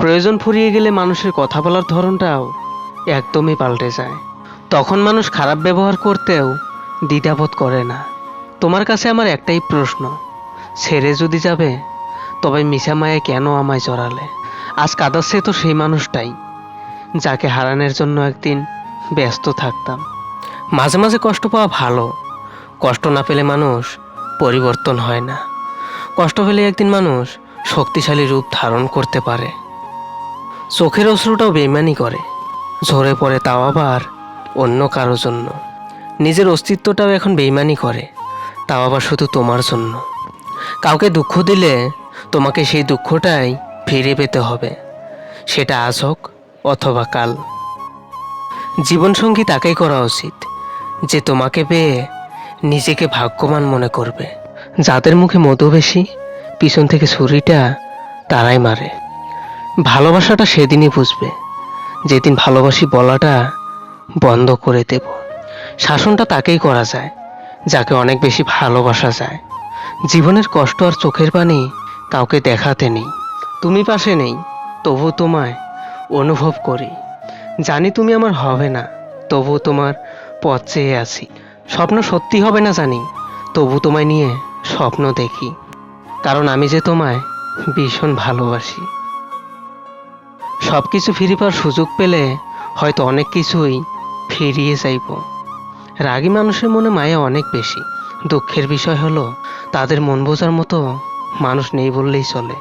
প্রয়োজন ফুরিয়ে গেলে মানুষের কথা বলার ধরনটাও একদমই পাল্টে যায়। তখন মানুষ খারাপ ব্যবহার করতেও দ্বিধাবোধ করে না। তোমার কাছে আমার একটাই প্রশ্ন, ছেড়ে যদি যাবে, তবে মিশা মায়ে কেন আমায় জড়ালে? আজ কাঁদাচ্ছে তো সেই মানুষটাই, যাকে হারানোর জন্য একদিন ব্যস্ত থাকতাম। মাঝে মাঝে কষ্ট পাওয়া ভালো, কষ্ট না পেলে মানুষ পরিবর্তন হয় না। কষ্ট পেলে একদিন মানুষ শক্তিশালী রূপ ধারণ করতে পারে। চোখের অশ্রুটাও বেইমানি করে। ঝরে পড়ে তাও আবার অন্য কারও জন্য। নিজের অস্তিত্বটাও এখন বেইমানি করে। তাও আবার শুধু তোমার জন্য। কাউকে দুঃখ দিলে তোমাকে সেই দুঃখটাই ফিরে পেতে হবে। সেটা আজ হোক অথবা কাল। জীবনসঙ্গী তাকেই করা উচিত, যে তোমাকে পেয়ে নিজেকে ভাগ্যবান মনে করবে। যাদের মুখে মধু বেশি, পিছন থেকে ছুরিটা তারাই মারে। ভালোবাসাটা সেদিনই বুঝবে। যেদিন ভালোবাসি বলাটা বন্ধ করে দেব। শাসনটা তাকেই করা যায়, যাকে অনেক বেশি ভালোবাসা যায়। জীবনের কষ্ট আর চোখের পানি কাউকে দেখাতে নেই। তুমি পাশে নেই, তবু তোমায় অনুভব করি। জানি তুমি আমার হবে না, তবু তোমার পথ চেয়ে আছি। স্বপ্ন সত্যি হবে না জানি, তবু তোমায় নিয়ে স্বপ্ন দেখি। কারণ আমি যে তোমায় ভীষণ ভালোবাসি। সব কিছু ফিরিবার সুযোগ পেলে হয়তো অনেক কিছুই ফিরিয়ে চাইব রাগী মানুষের মনে মায়া অনেক বেশি। দুঃখের বিষয় হলো, তাদের মন বোঝার মতো মানুষ নেই বললেই চলে।